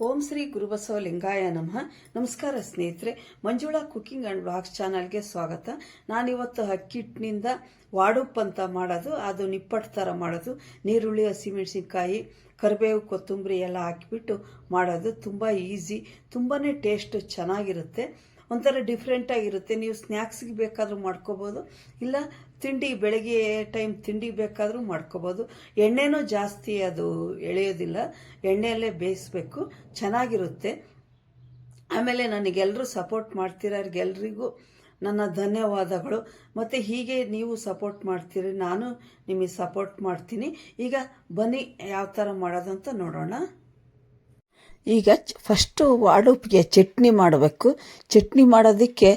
ಓಂ ಶ್ರೀ ಗುರುಬಸವ ಲಿಂಗಾಯ ನಮಃ. ನಮಸ್ಕಾರ ಸ್ನೇಹಿತರೆ, ಮಂಜುಳಾ ಕುಕಿಂಗ್ ಆ್ಯಂಡ್ ಬ್ಲಾಗ್ಸ್ ಚಾನಲ್ಗೆ ಸ್ವಾಗತ. ನಾನಿವತ್ತು ಅಕ್ಕಿಟ್ಟಿನಿಂದ ವಾಡುಪ್ ಅಂತ ಮಾಡೋದು, ಅದು ನಿಪ್ಪಟ್ಟು ಥರ ಮಾಡೋದು. ನೀರುಳ್ಳಿ ಹಸಿಮೆಣಸಿನ್ಕಾಯಿ ಕರಿಬೇವು, ಕೊತ್ತಂಬರಿ ಎಲ್ಲ ಹಾಕಿಬಿಟ್ಟು ಮಾಡೋದು. ತುಂಬ ಈಸಿ ತುಂಬಾ ಟೇಸ್ಟ್ ಚೆನ್ನಾಗಿರುತ್ತೆ. ಒಂಥರ ಡಿಫ್ರೆಂಟಾಗಿರುತ್ತೆ ನೀವು ಸ್ನ್ಯಾಕ್ಸ್ಗೆ ಬೇಕಾದರೂ ಮಾಡ್ಕೋಬೋದು. ಇಲ್ಲ ತಿಂಡಿ, ಬೆಳಗ್ಗೆ ಟೈಮ್ ತಿಂಡಿ ಬೇಕಾದರೂ ಮಾಡ್ಕೋಬೋದು. ಎಣ್ಣೆನೂ ಜಾಸ್ತಿ ಅದು ಎಳೆಯೋದಿಲ್ಲ. ಎಣ್ಣೆಯಲ್ಲೇ ಬೇಯಿಸ್ಬೇಕು. ಚೆನ್ನಾಗಿರುತ್ತೆ. ಆಮೇಲೆ ನನಗೆಲ್ಲರೂ ಸಪೋರ್ಟ್ ಮಾಡ್ತಿರೋರಿಗೆಲ್ರಿಗೂ ನನ್ನ ಧನ್ಯವಾದಗಳು. ಮತ್ತು ಹೀಗೆ ನೀವು ಸಪೋರ್ಟ್ ಮಾಡ್ತೀರಿ, ನಾನು ನಿಮಗೆ ಸಪೋರ್ಟ್ ಮಾಡ್ತೀನಿ. ಈಗ ಬನ್ನಿ ಯಾವ ಥರ ಮಾಡೋದು ಅಂತ ನೋಡೋಣ. ಈಗ ಫಸ್ಟು ವಾಡುಪ್ಗೆ ಚಟ್ನಿ ಮಾಡಬೇಕು. ಚಟ್ನಿ ಮಾಡೋದಕ್ಕೆ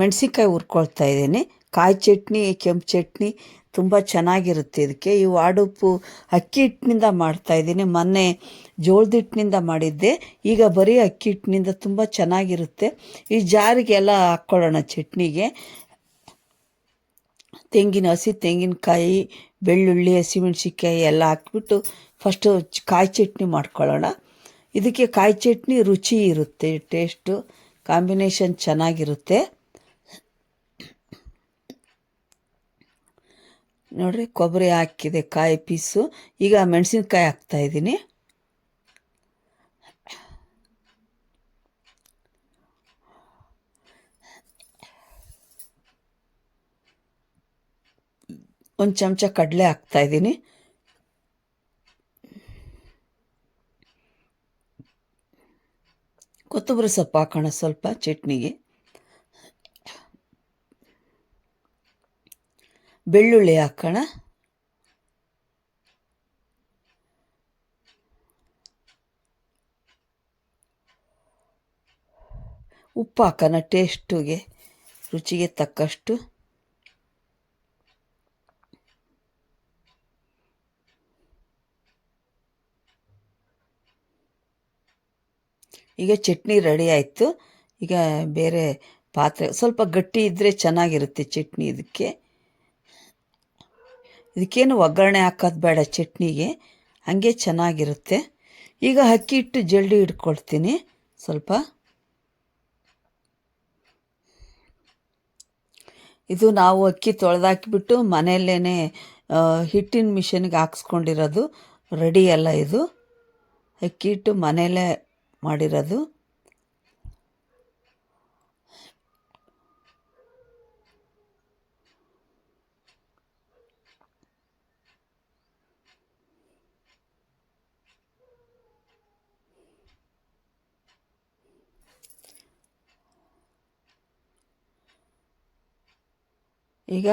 ಮೆಣಸಿನ್ಕಾಯಿ ಹುರ್ಕೊಳ್ತಾ ಇದ್ದೀನಿ. ಕಾಯಿ ಚಟ್ನಿ, ಕೆಂಪು ಚಟ್ನಿ ತುಂಬ ಚೆನ್ನಾಗಿರುತ್ತೆ ಇದಕ್ಕೆ. ಈ ವಾಡುಪ್ಪು ಅಕ್ಕಿ ಹಿಟ್ಟಿನಿಂದ ಮಾಡ್ತಾಯಿದ್ದೀನಿ ಮೊನ್ನೆ ಜೋಳದ ಹಿಟ್ಟಿನಿಂದ ಮಾಡಿದ್ದೆ. ಈಗ ಬರೀ ಅಕ್ಕಿ ಹಿಟ್ಟಿನಿಂದ ತುಂಬ ಚೆನ್ನಾಗಿರುತ್ತೆ. ಈ ಜಾರಿಗೆಲ್ಲ ಹಾಕ್ಕೊಳ್ಳೋಣ ಚಟ್ನಿಗೆ. ತೆಂಗಿನ ಹಸಿ, ತೆಂಗಿನಕಾಯಿ, ಬೆಳ್ಳುಳ್ಳಿ, ಹಸಿಮೆಣ್ಸಿನ್ಕಾಯಿ ಎಲ್ಲ ಹಾಕ್ಬಿಟ್ಟು ಫಸ್ಟು ಕಾಯಿ ಚಟ್ನಿ ಮಾಡ್ಕೊಳ್ಳೋಣ. ಇದಕ್ಕೆ ಕಾಯಿ ಚಟ್ನಿ ರುಚಿ ಇರುತ್ತೆ ಟೇಸ್ಟು ಕಾಂಬಿನೇಷನ್ ಚೆನ್ನಾಗಿರುತ್ತೆ. ನೋಡ್ರಿ, ಕೊಬ್ಬರಿ ಹಾಕಿದೆ, ಕಾಯಿ ಪೀಸು ಈಗ ಮೆಣಸಿನ್ಕಾಯಿ ಹಾಕ್ತಾ ಇದ್ದೀನಿ. ಒಂದು ಚಮಚ ಕಡಲೆ ಹಾಕ್ತಾ ಕೊತ್ತಂಬರಿ ಸೊಪ್ಪು ಹಾಕೋಣ ಸ್ವಲ್ಪ ಚಟ್ನಿಗೆ. ಬೆಳ್ಳುಳ್ಳಿ ಹಾಕೋಣ. ಉಪ್ಪು ಹಾಕೋಣ ಟೇಸ್ಟಿಗೆ ರುಚಿಗೆ ತಕ್ಕಷ್ಟು. ಈಗ ಚಟ್ನಿ ರೆಡಿ ಆಯಿತು. ಈಗ ಬೇರೆ ಪಾತ್ರೆ ಸ್ವಲ್ಪ ಗಟ್ಟಿ ಇದ್ದರೆ ಚೆನ್ನಾಗಿರುತ್ತೆ ಚಟ್ನಿ ಇದಕ್ಕೆ. ಇದಕ್ಕೇನು ಒಗ್ಗರಣೆ ಹಾಕೋದು ಬೇಡ ಚಟ್ನಿಗೆ. ಹಾಗೆ ಚೆನ್ನಾಗಿರುತ್ತೆ. ಈಗ ಅಕ್ಕಿ ಹಿಟ್ಟು ಜಲ್ಡಿ ಇಟ್ಕೊಳ್ತೀನಿ. ಸ್ವಲ್ಪ. ಇದು ನಾವು ಅಕ್ಕಿ ತೊಳೆದಾಕಿಬಿಟ್ಟು ಮನೆಯಲ್ಲೇ ಹಿಟ್ಟಿನ ಮಿಷನ್ಗೆ ಹಾಕ್ಸ್ಕೊಂಡಿರೋದು ರೆಡಿ ಅಲ್ಲ ಇದು. ಅಕ್ಕಿ ಹಿಟ್ಟು ಮನೆಯಲ್ಲೇ ಮಾಡಿರೋದು. ಈಗ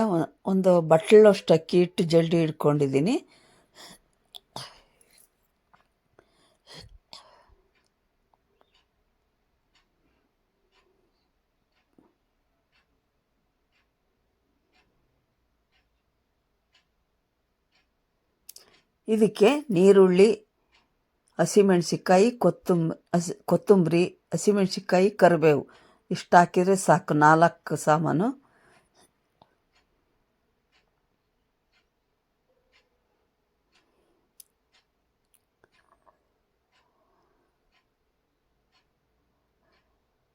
ಒಂದು ಬಟ್ಲಷ್ಟು ಅಕ್ಕಿ ಇಟ್ಟು ಜಲ್ಡಿ ಇಟ್ಕೊಂಡಿದ್ದೀನಿ. ಇದಕ್ಕೆ ನೀರುಳ್ಳಿ ಹಸಿಮೆಣ್ಸಿಕಾಯಿ ಕೊತ್ತಂಬ, ಹಸಿ, ಕೊತ್ತಂಬರಿ ಹಸಿಮೆಣ್ಸಿಕಾಯಿ ಕರಿಬೇವು. ಇಷ್ಟು ಹಾಕಿದರೆ ಸಾಕು. ನಾಲ್ಕು ಸಾಮಾನು.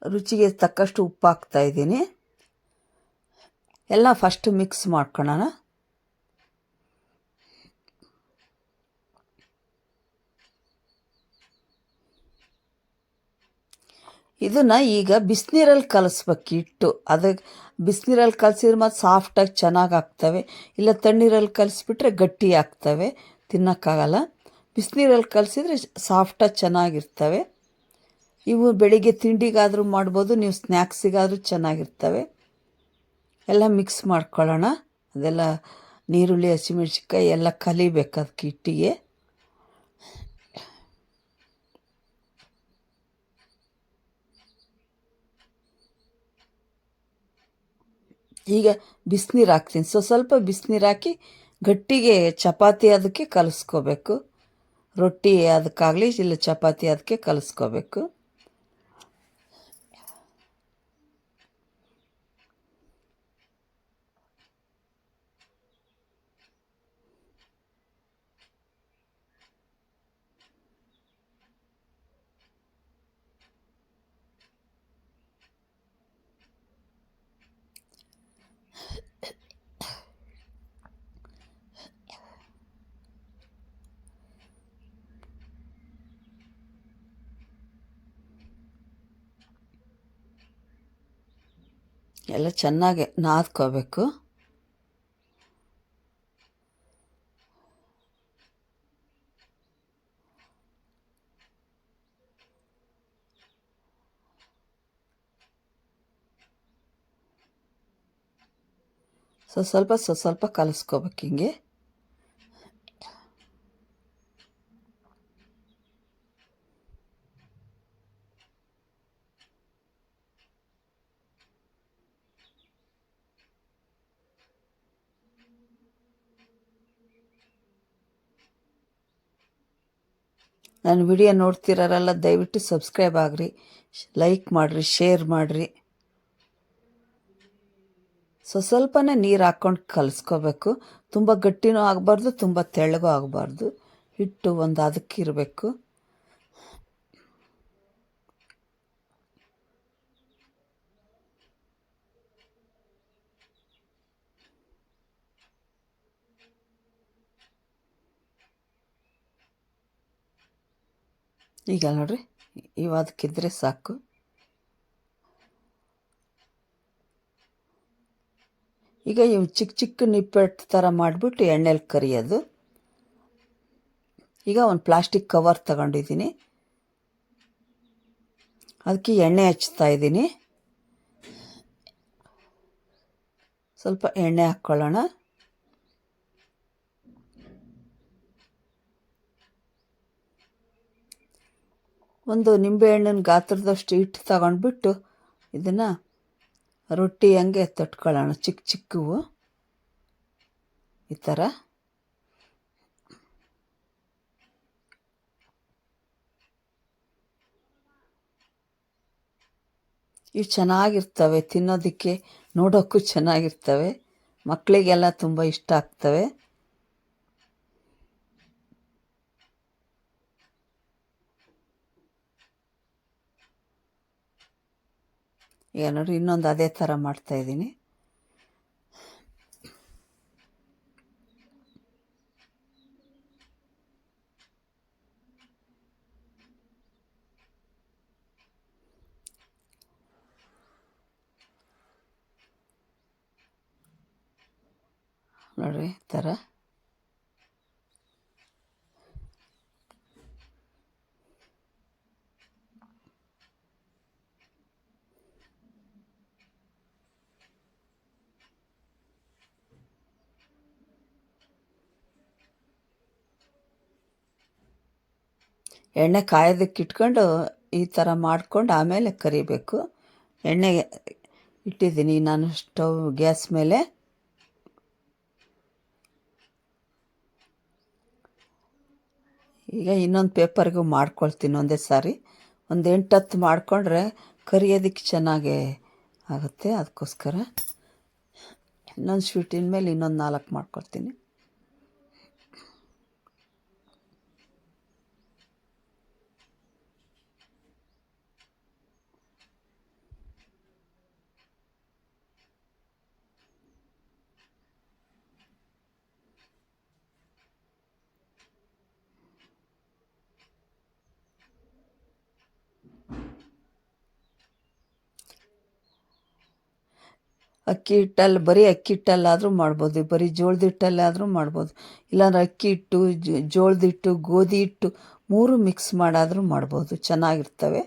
ರುಚಿಗೆ ತಕ್ಕಷ್ಟು ಉಪ್ಪು ಹಾಕ್ತಾಯಿದ್ದೀನಿ ಎಲ್ಲ ಫಸ್ಟ್ ಮಿಕ್ಸ್ ಮಾಡ್ಕೊಳ್ಳೋಣ ಇದನ್ನು ಈಗ ಬಿಸಿನೀರಲ್ಲಿ ಕಲಿಸ್ಬೇಕು ಇಟ್ಟು ಅದಕ್ಕೆ ಬಿಸಿನೀರಲ್ಲಿ ಕಲಸಿದ್ರೆ ಮತ್ತು ಸಾಫ್ಟಾಗಿ ಚೆನ್ನಾಗಿ ಆಗ್ತವೆ. ಇಲ್ಲ ತಣ್ಣೀರಲ್ಲಿ ಕಲಿಸ್ಬಿಟ್ರೆ ಗಟ್ಟಿ ಆಗ್ತವೆ. ತಿನ್ನೋಕ್ಕಾಗಲ್ಲ. ಬಿಸಿನೀರಲ್ಲಿ ಕಲಸಿದ್ರೆ ಸಾಫ್ಟಾಗಿ ಚೆನ್ನಾಗಿರ್ತವೆ. ಇವು ಬೆಳಿಗ್ಗೆ ತಿಂಡಿಗಾದರೂ ಮಾಡ್ಬೋದು, ನೀವು ಸ್ನ್ಯಾಕ್ಸಿಗಾದರೂ ಚೆನ್ನಾಗಿರ್ತವೆ. ಎಲ್ಲ ಮಿಕ್ಸ್ ಮಾಡ್ಕೊಳ್ಳೋಣ. ಅದೆಲ್ಲ, ನೀರುಳ್ಳಿ, ಹಸಿಮೆಣ್ಸಿನ್ಕಾಯಿ ಎಲ್ಲ ಕಲಿಬೇಕು ಅದಕ್ಕೆ ಹಿಟ್ಟಿಗೆ ಈಗ ಬಿಸಿನೀರು ಹಾಕ್ತೀನಿ. ಸೊ ಸ್ವಲ್ಪ ಬಿಸಿನೀರು ಹಾಕಿ ಗಟ್ಟಿಗೆ ಚಪಾತಿ ಅದಕ್ಕೆ ಕಲಸ್ಕೋಬೇಕು. ರೊಟ್ಟಿ ಅದಕ್ಕಾಗಲಿ ಇಲ್ಲ ಚಪಾತಿ ಅದಕ್ಕೆ ಕಲಿಸ್ಕೋಬೇಕು. ಎಲ್ಲ ಚೆನ್ನಾಗಿ ನಾದ್ಕೋಬೇಕು. ಸ್ವಲ್ಪ ಸ್ವಲ್ಪ ಕಲಿಸ್ಕೋಬೇಕು ಹಿಂಗೆ. ನನ್ನ ವಿಡಿಯೋ ನೋಡ್ತಿರೋರೆಲ್ಲ ದಯವಿಟ್ಟು ಸಬ್ಸ್ಕ್ರೈಬ್ ಆಗ್ರಿ, ಲೈಕ್ ಮಾಡಿರಿ, ಶೇರ್ ಮಾಡಿರಿ. ಸೊ, ಸ್ವಲ್ಪನೇ ನೀರು ಹಾಕ್ಕೊಂಡು ಕಲಿಸ್ಕೋಬೇಕು. ತುಂಬ ಗಟ್ಟಿನೂ ಆಗಬಾರ್ದು, ತುಂಬ ತೆಳ್ಳಗೂ ಆಗಬಾರ್ದು. ಹಿಟ್ಟು ಒಂದು ಅದಕ್ಕಿರಬೇಕು ಈಗ ನೋಡ್ರಿ ಇವಾದಕ್ಕಿದ್ರೆ ಸಾಕು. ಈಗ ಇವು ಚಿಕ್ಕ ಚಿಕ್ಕ ನಿಪ್ಪೆಟ್ಟು ಥರ ಮಾಡಿಬಿಟ್ಟು ಎಣ್ಣೆಲಿ ಕರಿಯೋದು. ಈಗ ಒಂದು ಪ್ಲಾಸ್ಟಿಕ್ ಕವರ್ ತಗೊಂಡಿದ್ದೀನಿ. ಅದಕ್ಕೆ ಎಣ್ಣೆ ಹಚ್ತಾ ಇದ್ದೀನಿ. ಸ್ವಲ್ಪ ಎಣ್ಣೆ ಹಾಕ್ಕೊಳ್ಳೋಣ ಒಂದು ನಿಂಬೆಹಣ್ಣಿನ ಗಾತ್ರದಷ್ಟು ಹಿಟ್ಟು ತಗೊಂಡ್ಬಿಟ್ಟು ಇದನ್ನು ರೊಟ್ಟಿ ಹಂಗೆ ತಟ್ಕೊಳ್ಳೋಣ. ಚಿಕ್ಕ ಚಿಕ್ಕವು. ಈ ಥರ ಇವು ಚೆನ್ನಾಗಿರ್ತವೆ, ತಿನ್ನೋದಕ್ಕೆ ನೋಡೋಕ್ಕೂ ಚೆನ್ನಾಗಿರ್ತವೆ ಮಕ್ಕಳಿಗೆಲ್ಲ ತುಂಬ ಇಷ್ಟ ಆಗ್ತವೆ. ಈಗ ನೋಡಿ ಇನ್ನೊಂದು ಅದೇ ಥರ ಮಾಡ್ತಾಯಿದ್ದೀನಿ ನೋಡ್ರಿ ಈ ಥರ ಎಣ್ಣೆ ಕಾಯೋದಕ್ಕಿಟ್ಕೊಂಡು ಈ ಥರ ಮಾಡಿಕೊಂಡು ಆಮೇಲೆ ಕರಿಬೇಕು. ಎಣ್ಣೆಗೆ ಇಟ್ಟಿದ್ದೀನಿ ನಾನು ಸ್ಟವ್ ಗ್ಯಾಸ್ ಮೇಲೆ. ಈಗ ಇನ್ನೊಂದು ಪೇಪರ್ಗೂ ಮಾಡ್ಕೊಳ್ತೀನಿ ಒಂದೇ ಸಾರಿ. ಒಂದು ಹತ್ತು ಮಾಡಿಕೊಂಡ್ರೆ ಕರಿಯೋದಕ್ಕೆ ಚೆನ್ನಾಗಿ ಆಗುತ್ತೆ. ಅದಕ್ಕೋಸ್ಕರ ಇನ್ನೊಂದು ಸ್ವೀಟಿನ ಮೇಲೆ ಇನ್ನೊಂದು ನಾಲ್ಕು ಮಾಡ್ಕೊಳ್ತೀನಿ. ಅಕ್ಕಿ ಹಿಟ್ಟಲ್ಲಿ, ಬರೀ ಅಕ್ಕಿ ಹಿಟ್ಟಲ್ಲಾದರೂ ಮಾಡ್ಬೋದು ಬರೀ ಜೋಳದ ಹಿಟ್ಟಲ್ಲಾದರೂ ಮಾಡ್ಬೋದು, ಇಲ್ಲಾಂದ್ರೆ ಅಕ್ಕಿ ಹಿಟ್ಟು ಜೋಳದ ಹಿಟ್ಟು, ಗೋಧಿ ಹಿಟ್ಟು ಮೂರು ಮಿಕ್ಸ್ ಮಾಡಾದರೂ ಮಾಡ್ಬೋದು, ಚೆನ್ನಾಗಿರ್ತವೆ.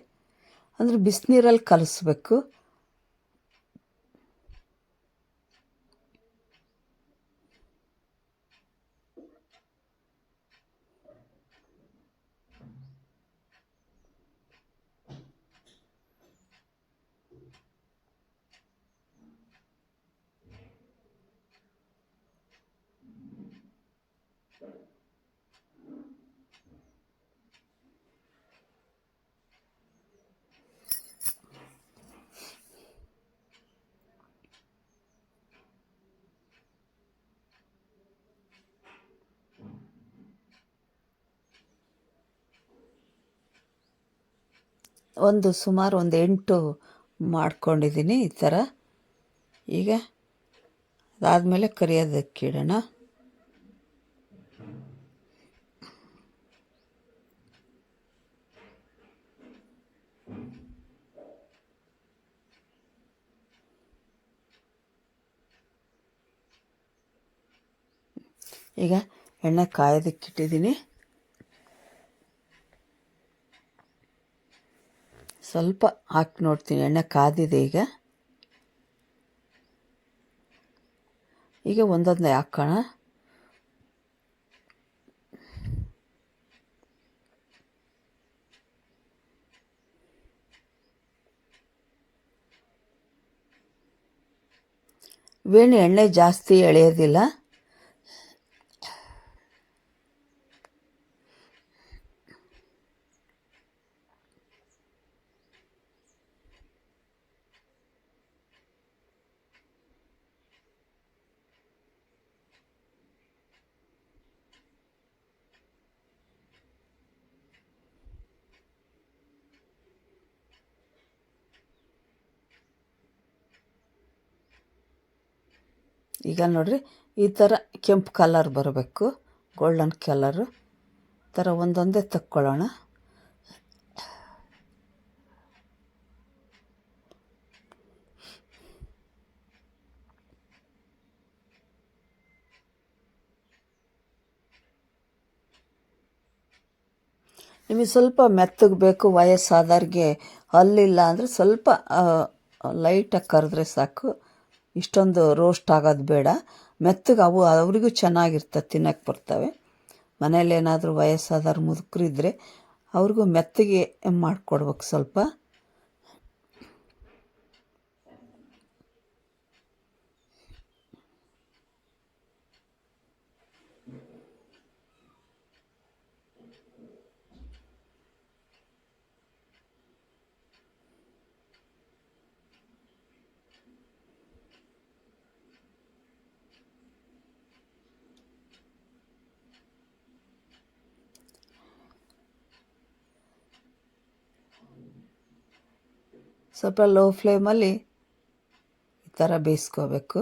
ಅಂದರೆ ಬಿಸಿನೀರಲ್ಲಿ ಕಲಿಸ್ಬೇಕು. ಒಂದು ಸುಮಾರು ಒಂದು ಎಂಟು ಮಾಡ್ಕೊಂಡಿದ್ದೀನಿ ಈ ಥರ. ಈಗ ಅದಾದಮೇಲೆ ಕರಿಯೋದಕ್ಕಿಡೋಣ ಈಗ ಎಣ್ಣೆ ಕಾಯೋದಕ್ಕಿಟ್ಟಿದ್ದೀನಿ ಸ್ವಲ್ಪ ಹಾಕಿ ನೋಡ್ತೀನಿ ಎಣ್ಣೆ ಕಾದಿದೆ ಈಗ. ಈಗ ಒಂದೊಂದೇ ಹಾಕೋಣ. ವೇಣಿ ಎಣ್ಣೆ ಜಾಸ್ತಿ ಎಳೆಯೋದಿಲ್ಲ. ಈಗ ನೋಡ್ರಿ, ಈ ಥರ ಕೆಂಪು ಕಲರ್ ಬರಬೇಕು ಗೋಲ್ಡನ್ ಕಲರು ಈ ಥರ ಒಂದೊಂದೇ ತಕ್ಕೊಳ್ಳೋಣ. ನಿಮಗೆ ಸ್ವಲ್ಪ ಮೆತ್ತಗೆ ಬೇಕು, ವಯಸ್ಸಾದವ್ರಿಗೆ ಹಲ್ಲಿಲ್ಲ ಅಂದರೆ ಸ್ವಲ್ಪ ಲೈಟಾಗಿ ಕರೆದ್ರೆ ಸಾಕು. ಇಷ್ಟೊಂದು ರೋಸ್ಟ್ ಆಗೋದು ಬೇಡ. ಮೆತ್ತಗೆ ಅವು ಅವರಿಗೂ ಚೆನ್ನಾಗಿರ್ತದೆ ತಿನ್ನಕ್ಕೆ ಬರ್ತವೆ. ಮನೇಲಿ ಏನಾದರೂ ವಯಸ್ಸಾದವ್ರು ಮುದುಕರು ಇದ್ದರೆ ಅವ್ರಿಗೂ ಮೆತ್ತಗೆ ಮಾಡಿಕೊಡ್ಬೇಕು ಸ್ವಲ್ಪ. ಸ್ವಲ್ಪ ಲೋ ಫ್ಲೇಮಲ್ಲಿ ಈ ಥರ ಬೇಯಿಸ್ಕೋಬೇಕು.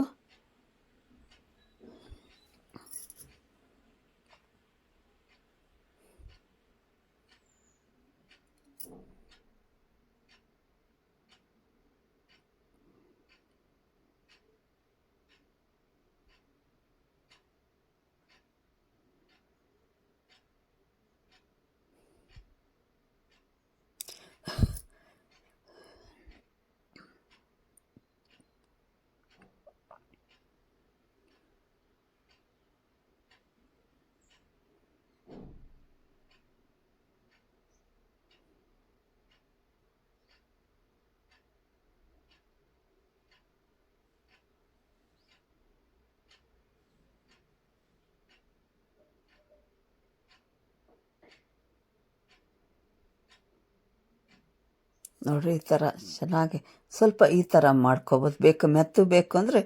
ನೋಡಿರಿ, ಈ ಥರ ಚೆನ್ನಾಗಿ ಸ್ವಲ್ಪ ಈ ಥರ ಮಾಡ್ಕೊಬೋದು. ಬೇಕು, ಮೆತ್ತು ಬೇಕು ಅಂದರೆ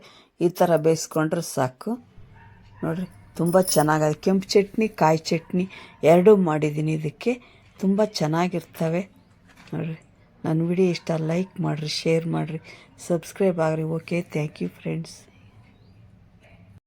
ಈ ಥರ ಬೇಯಿಸ್ಕೊಂಡ್ರೆ ಸಾಕು. ನೋಡಿರಿ, ತುಂಬ ಚೆನ್ನಾಗಿದೆ ಕೆಂಪು ಚಟ್ನಿ, ಕಾಯಿ ಚಟ್ನಿ ಎರಡೂ ಮಾಡಿದ್ದೀನಿ. ಇದಕ್ಕೆ ತುಂಬ ಚೆನ್ನಾಗಿರ್ತವೆ. ನೋಡಿರಿ, ನನ್ನ ವಿಡಿಯೋ ಇಷ್ಟ, ಲೈಕ್ ಮಾಡಿರಿ, ಶೇರ್ ಮಾಡಿರಿ, ಸಬ್ಸ್ಕ್ರೈಬ್ ಆಗಿರಿ. Okay thank you friends